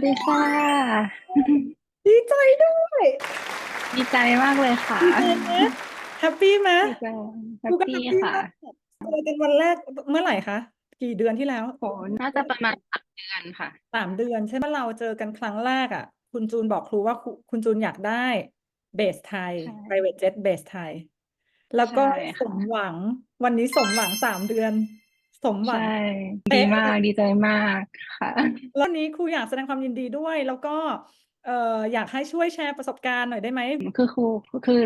สวัสดีค่ะ ดีใจด้วยดีใจมากเลยค่ะดีใจไหมแฮปปี้ไหมดีใจแฮกูปก็ปี้แฮปปี้ค่ะมากเจอกันวันแรกเมื่อไหร่คะกี่เดือนที่แล้วโหน่าจะประมาณสามเดือนค่ะสามเดือนใช่ไหมเราเจอกันครั้งแรกอะ คุณจูนบอกครูว่าคุณคุณจูนอยากได้เบสไทยใช่ private jet เบสไทย แล้วก็ใช่สค่ะมหวังวันนี้สมหวังสามเดือน สมหวังใช่เป๊ะดีมากดีใจมากค่ะแล้ววันนี้ครูอยากแสดงความยินดีด้วย แล้วก็เอ่ออยากให้ช่วยแชร์ประสบการณ์หน่อยได้ไหมคือครูคือ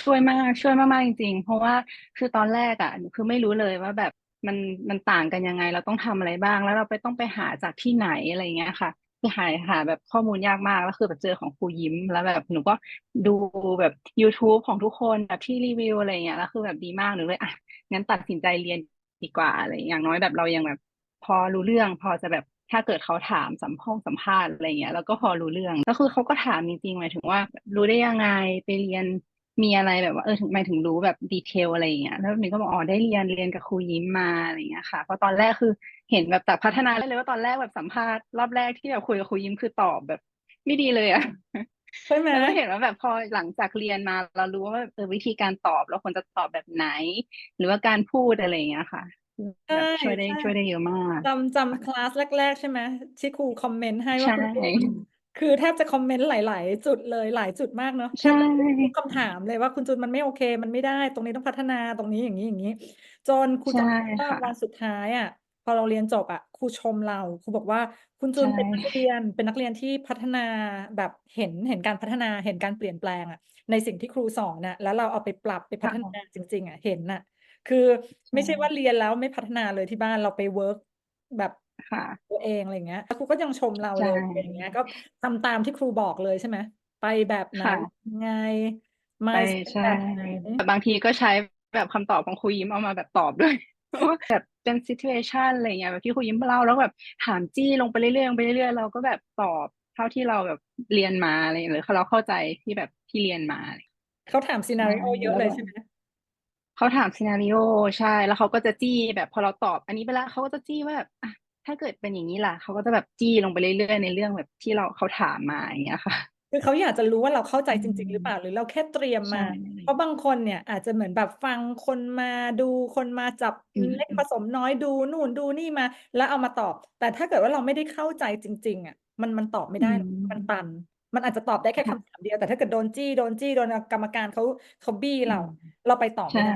ช่วยมากช่วยมากๆจริงๆ เพราะว่าคือตอนแรกอะหนูคือไม่รู้เลยว่าแบบมันมันต่างกันยังไง เราต้องทำอะไรบ้าง แล้วเราไปต้องไปหาจากที่ไหนอะไรอย่างเงี้ยค่ะคือหาหาแบบข้อมูลยากมากแล้วคือแบบเจอของครูยิ้มแล้วแบบหนูก็ดูแบบ YouTube ของทุกคนแบบที่รีวิวอะไรอย่างเงี้ยแล้วคือแบบดีมากหนูเลยอะงั้นตัดสินใจเรียน ดีกว่าอะไรอย่างน้อยแบบเรายังแบบ พอรู้เรื่อง พอจะแบบถ้าเกิดเขาถามสัมภาษณ์สัมภาษณ์อะไรเงี้ยแล้วก็พอรู้เรื่องก็คือเขาก็ถามจริงๆหมายถึงว่า รู้ได้ยังไงไปเรียนมีอะไรแบบว่าเออถึงหมายถึงรู้แบบดีเทลอะไรอย่างเงี้ยแล้วมินก็บอกอ๋อได้เรียนเรียนกับครูยิ้มมาอะไรเงี้ยค่ะเพราะตอนแรกคือเห็นแบบแต่พัฒนาได้เลยว่าตอนแรกแบบสัมภาษณ์รอบแรกที่แบบคุยกับครูยิ้มคือตอบแบบ ไม่ดีเลยอะ ใช่ไหมแล้วก็เห็นว่าแบบพอหลังจากเรียนมา เรารู้ว่าเออวิธีการตอบเราควรจะตอบแบบไหน หรือว่าการพูดอะไรอย่างเงี้ยค่ะแบบช่วยได้ใช่ช่วยได้เยอะมากจำจำคลาสแรก ๆ ใช่ไหมที่ครูคอมเมนต์ให้ว่าใช่คุณจูนคือแทบจะคอมเมนต์หลาย ๆ จุดเลยหลายจุดมากเนาะแทใช่บจะทุกคำถามเลยว่าคุณจูนมันไม่โอเค มันไม่ได้ ตรงนี้ต้องพัฒนาตรงนี้อย่างนี้อย่างนี้ จนครูใช่จำได้ว่าค่ะวันสุดท้ายอะ พอเราเรียนจบอะครูชมเรา ครูบอกว่า คุณจูนใช่เป็นนักเรียน เป็นนักเรียนที่พัฒนาแบบเห็น เห็นการพัฒนา เห็นการเปลี่ยนแปลงอะในสิ่งที่ครูสอนน่ะ แล้วเราเอาไปปรับ ไปพัฒนาจริง ๆอะเห็นน่ะ คือไม่ใช่ว่าเรียนแล้วไม่พัฒนาเลยที่บ้าน เราไปเวิร์กแบบ ค่ะ ตัวเอง อะไรอย่างเงี้ย แล้วครูก็ยังชมเราใช่ เลย อะไรอย่างเงี้ย ก็ทำตามที่ครูบอกเลยใช่ไหม ไปแบบไหน ค่ะ ยังไง ไป mindset ใช่ แบบไหน แต่บางทีก็ใช้แบบคำตอบของครูยิ้มเอามาแบบตอบ ด้วยเพราะว่า แบบเป็น situation อะไรเงี้ยแบบที่ครูยิ้มเล่าแล้วแบบถามจี้ลงไปเรื่อยๆลงไปเรื่อยๆเราก็แบบตอบเท่าที่เราแบบเรียนมาอะไรหรือเราเข้าใจที่แบบที่เรียนมาเขาถามซีนาริโอใช่เยอะแล้วเลยแบบใช่ไหมเขาถามซีนาริโอใช่ แล้วเขาก็จะจี้แบบพอเราตอบ อันนี้ไปแล้วเขาก็จะจี้ว่าแบบอะถ้าเกิดเป็นอย่างนี้ล่ะเขาก็จะแบบจี้ลงไปเรื่อยๆในเรื่องแบบที่เราเขาถามมาอย่างเงี้ยค่ะ คือเขาอยากจะรู้ว่าเราเข้าใจอืจริง ๆ หรือเปมล่าหรือเราแค่เตรียมใช่มา เพราะบางคนเนี่ยอาจจะเหมือนแบบฟังคนมาดูคนมาจับอืมเล็กผสมน้อยดูนู่นดูนี่มา แล้วเอามาตอบ แต่ถ้าเกิดว่าเราไม่ได้เข้าใจจริง ๆ อะ มันมันตอบไม่อืได้หรอกมันมตัน มันอาจจะตอบได้แค่ค่ะคำถามเดียวแต่ถ้าเกิดโดนจี้โดนจี้โดนกรรมการเขาเขาบี้อืเรามเราไปต่อไม่ใช่ได้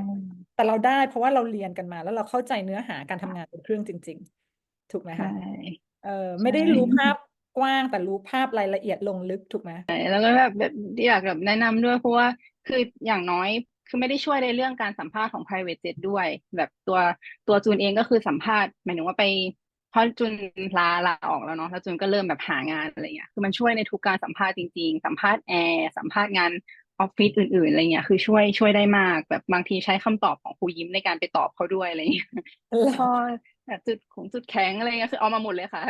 แต่เราได้เพราะว่าเราเรียนกันมา แล้วเราเข้าใจเนื้อหาการทำงานบนเครื่องจริง ๆ ถูกไหมใช่คะเออใช่ไม่ได้รู้ภาพ กว้างแต่รู้ภาพรายละเอียดลงลึกถูกไหมแล้วก็แบบแบบอยากแบบแนะนำด้วยเพราะว่าคืออย่างน้อยคือไม่ได้ช่วยในเรื่องการสัมภาษณ์ของ private jet ด้วย แบบตัวตัวจูนเองก็คือสัมภาษณ์หมายถึงว่าไปเพราะจูนลาลาออกแล้วเนาะแล้วจูนก็เริ่มแบบหางานอะไรเงี้ยคือมันช่วยในทุกการสัมภาษณ์จริงๆ สัมภาษณ์แอร์สัมภาษณ์งานออฟฟิศอื่นๆอะไรเงี้ยคือช่วยช่วยได้มากแบบบางทีใช้คำตอบของครูยิ้มในการไปตอบเขาด้วยอะไรเงี้ยพอ แบบจุดของจุดแข็งอะไรเงี้ยคือเอามาหมดเลยค่ะ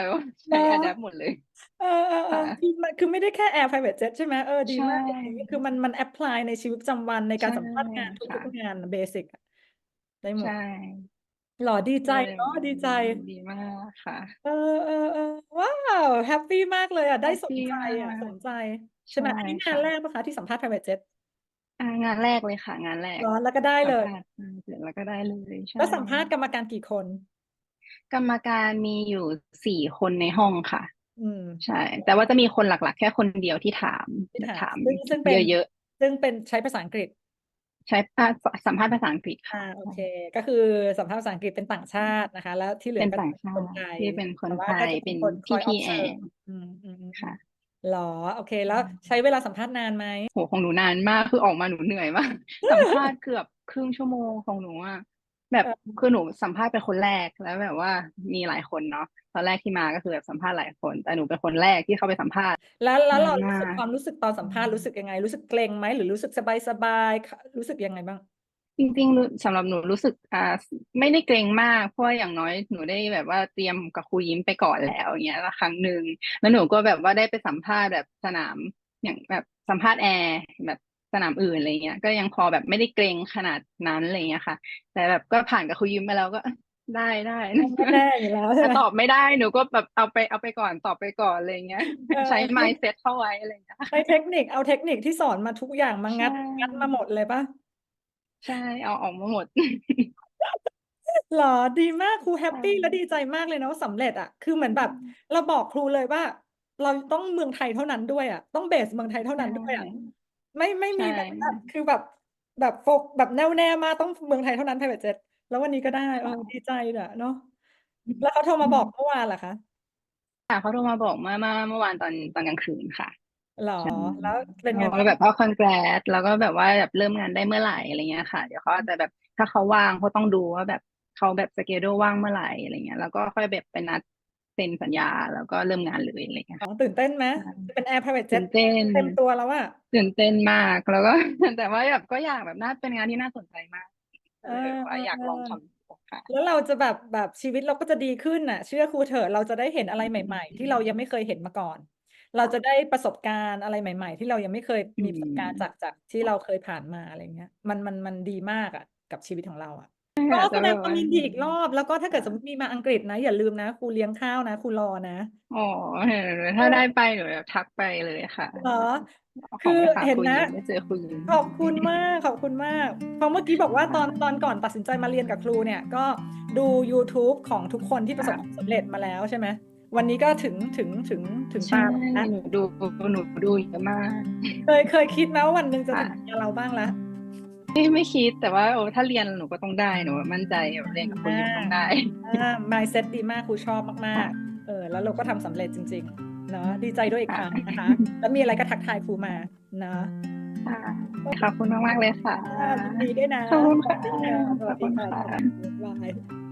ใช้เหรออะแดปหมดเลย เออเออเออค่ะคือมันคือไม่ได้แค่ Air Private Jet ใช่ไหมเออดีใช่มากอย่างนี้คือมันมันแอพพลายในชีวิตประจำวันในการใช่สัมภาษณ์งานทุค่ะกๆงานเบสิกได้หมดใช่หรอดีใจเลยเนาะดีใจดีมากค่ะ เออเออเออว้าวแฮปปี้มากเลยอะได้สน Happy ใจอะมากสนใจใช่ไหมใช่อันนี้งาค่ะนแรกปะคะที่สัมภาษณ์ Private Jet อ่างานแรกเลยค่ะ งานแรกเหรอแล้วก็ได้สัเลมยภาษณ์มาเสร็จแล้วก็ได้เลยใช่แล้วสัมภาษณ์กรรมการกี่คน กรรมการมีอยู่สี่คนในห้องค่ะ อืมใช่ แต่ว่าจะมีคนหลักๆ แค่คนเดียวที่ถามที่แบบถาถามมซึ่งซึ่งเป็นเยอะซึ่งเป็นใช้ภาษาอังกฤษๆใช้อ่าสัมภาษณ์ภาษาอังกฤษอ่าค่ะโอเค ก็คือสัมภาษณ์ภาษาอังกฤษเป็นต่างชาตินะคะ แล้วที่เหลืเป็อนก็ต่างเป็นชาคนติไทยที่เป็นคนแต่ว่าไทก็ยจะเป็เป็นนคนคอยพี่ๆแอ observe ร์อืมอืมอืมค่ะหรอโอเค แล้วใช้เวลาสัมภาษณ์นานไหมโหของหนูนานมากคือออกมาหนูเหนื่อยมาก สัมภาษณ์เกือบครึ่งชั่วโมงของหนูอะ แบบเออคือหนูสัมภาษณ์เป็นคนแรกแล้วแบบว่ามีหลายคนเนาะตอนแรกที่มาก็คือแบบสัมภาษณ์หลายคน แต่หนูเป็นคนแรกที่เข้าไปสัมภาษณ์ แล้วแล้วนาเรานรู้มาสึกกความรู้สึกตอนสัมภาษณ์รู้สึกยังไง รู้สึกเกรงไหมหรือรู้สึกสบายสบายรู้สึกยังไงบ้าง จริงๆรู้สำหรับหนูรู้สึกอ่าไม่ได้เกรงมากเพราะว่าอย่างน้อยหนูได้แบบว่าเตรียมกับครูยิ้มไปก่อนแล้วอย่างเงี้ยละครั้งหนึ่งแล้วหนูก็แบบว่าได้ไปสัมภาษณ์แบบสนามอย่างแบบสัมภาษณ์แอร์แบบ สนามอื่นอะไรเงี้ย ก็ยังพอแบบไม่ได้เกรงขนาดนั้นอะไรเงี้ยค่ะ แต่แบบก็ผ่านกับครูยิ้มมาแล้วก็ได้ได้แน่ๆอยู่แล้วใช่แต่ไหมตอบไม่ได้หนูก็แบบเอาไปเอาไปก่อนตอบไปก่อนอะไรเงี้ยเออใช้ mindset เข้าไว้อะไรเงี้ยใช้เทคนิคเอาเทคนิคที่สอนมาทุกอย่างมางัดใช่งัดมาหมดเลยปะใช่เอาออกมาหมดหรอดีมากครูแฮปปี้ใช่และดีใจมากเลยนะว่าสำเร็จอะคือเหมือนแบบ เราบอกครูเลยว่า เราต้องเมืองไทยเท่านั้นด้วยอะต้องเบสเมืองไทยเท่านั้นด้วยอะ ไม่ไม่มีใช่แบบว่าคือแบบแบบโฟกแบบแน่วแน่มากต้องเมืองไทยเท่านั้น private jet แล้ววันนี้ก็ได้ เออดีใจอะเนาะแล้วเขาโทรมาบอกเมื่อวานเหรอคะ ค่ะ เขาโทรมาบอกเมื่อ เมื่อ เมื่อวานตอน ตอนกลางคืนค่ะหรอ ใช่ แล้วเป็นไงเขาบ้าก็งแบบว่า congrats แล้วก็แบบว่าแบบเริ่มงานได้เมื่อไหร่ อะไรเงี้ยค่ะ เดี๋ยวเขาอาจจะแบบ ถ้าเขาว่าง เขาต้องดูว่าแบบ เขาแบบสเกดูว่างเมื่อไหร่ อะไรเงี้ย แล้วก็ค่อยแบบไปนัด เซ็นสัญญาแล้วก็เริ่มงานเลยอะไรเงี้ยอ๋อตื่นเต้นไหมใช่จะเป็นแอร์ private ตื่ jet นเต้นเต็มตัวแล้วอะตื่นเต้นมากแล้วก็แต่ว่าแบบก็อยากแบบน่าเป็นงานที่น่าสนใจมากเอเอออว่าอยากลองทำดูค่ะแล้วเราจะแบบแบบชีวิตเราก็จะดีขึ้นน่ะ เชื่อครูเถอะเราจะได้เห็นอะไรใหม่ ๆ ที่เรายังไม่เคยเห็นมาก่อน เราจะได้ประสบการณ์อะไรใหม่ ๆ ที่เรายังไม่เคยมีประสบการณ์จากจากที่เราเคยผ่านมาอะไรเงี้ย มันมันมันดีมากอะกับชีวิตของเราอะ ก็อาจแสจะดแบงบความว่ายินดีอีกรอบ แล้วก็ถ้าเกิดสมมติมีมาอังกฤษนะ อย่าลืมนะครูเลี้ยงข้าวนะครูรอนะ อ๋อเออเอถ้าได้อไปหนูแบบทักไปเลยค่ะเหรอขอคืงอไปฝากเห็นครูหนะญิงไม่เจอครูหญิงขอบคุณมากขอบคุณมากเพราะเมื่อกี้บอกว่าตอนตอนก่อนตัดสินใจมาเรียนกับครูเนี่ย ก็ดู YouTube ของทุกคนที่ประสบความสำเร็จมาแล้วใช่ไหมวันนี้ก็ถึงถึงถึงถึงใช่ตาเราแล้วหนูดูหนูดูเยอะมาก เคยเคยคิดไหมว่าวันหนึ่งจะถึค่ะงตาเราบ้างละ ไม่ไม่คิดแต่ว่าโอ้ถ้าเรียนหนูก็ต้องได้หนูมั่นใจแบบเรียนกับครูหญิงต้องได้อ่า mindset ดีมากครูชอบมากๆ เออ แล้วเราก็ทำสำเร็จจริงๆเนอะดีใจด้วยอีกครั้งนะคะ แล้วมีอะไรก็ทักทายครูมาเนอะค่ะขอบคุณมากๆเลยค่ะอ่ายินดีด้วยนะขอบคุณสค่ะวัสดีค่ะสขวัอสบดีคุณค่ะค่ะบ๊ายบาย